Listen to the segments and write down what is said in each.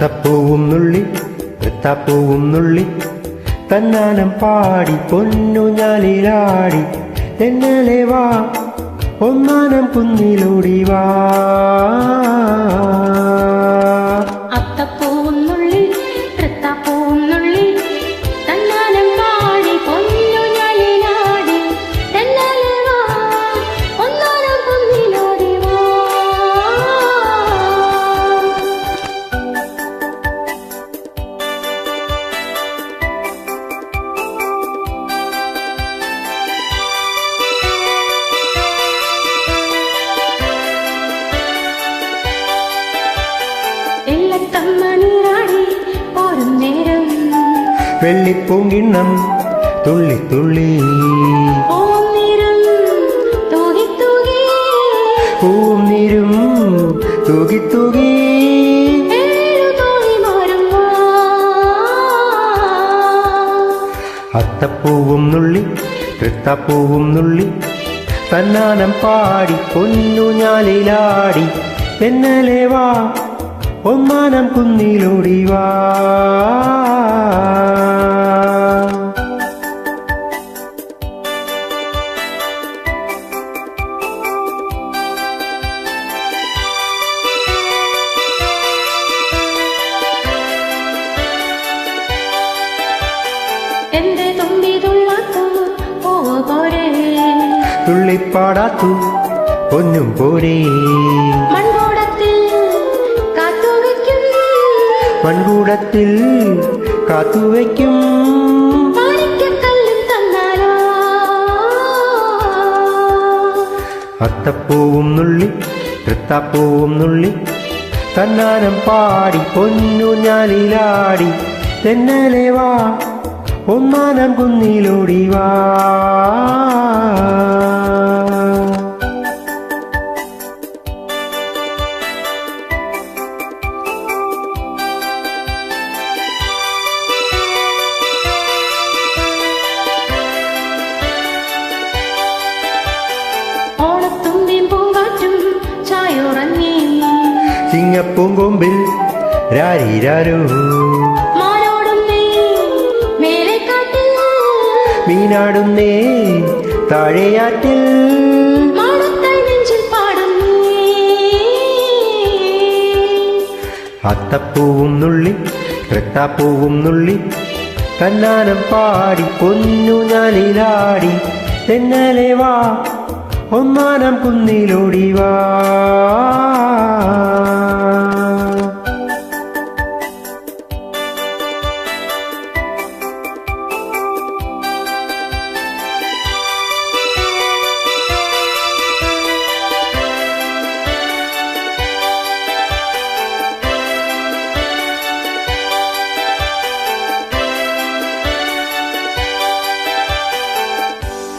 തത്തപ്പൂവും നുള്ളി തൃത്തപ്പൂവും നുള്ളി. തന്നാനം പാടി പൊന്നു ഞാലിലാടി എന്നലെ വാ ഒന്നാനം കുന്നിലൂടി വാ. വെള്ളിപ്പൂങ്കിണ്ണം തുള്ളി തുള്ളി. പൂന്നിരും നേരം തൂകി തൂകി. പൂവും നീരും തൂകി. തൂകി വാ അത്തപ്പൂവും നുള്ളി തൃത്തപ്പൂവും നുള്ളി. തന്നാനം പാടി പൊന്നു ഞാലിലാടി. എന്നലെ വാ ഒന്നാനം കുന്നിലൂടി വാ. എന്റെ തുമ്പി തുള്ളാത്തു പോവ പോരെ. തുള്ളിപ്പാടാത്തു. പൊന്നും പോരേ. മൺകൂടത്തിൽ കാത്തുവയ്ക്കും മൺകൂടത്തിൽ കാത്തുവയ്ക്കും. അത്തപ്പൂവും നുള്ളി തൃത്താപ്പൂവും നുള്ളി തന്നാനം പാടി പൊന്നു ഞാലിലാടി. തെന്നലെ വാ ഒന്നാനം കുന്നിലൂടി വാ. ചിങ്ങപ്പൂങ്കൊമ്പിൽ രാരിരാരോ. മീനാടുന്നേ താഴെയാറ്റിൽ അത്തപ്പൂവും നുള്ളി തൃത്താപ്പൂവും നുള്ളി കന്നാനം പാടി പൊന്നു ഞാലിലാടി തെന്നലെ വാ ഒന്നാനം കുന്നിലോടി വാ.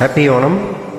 Happy Onam.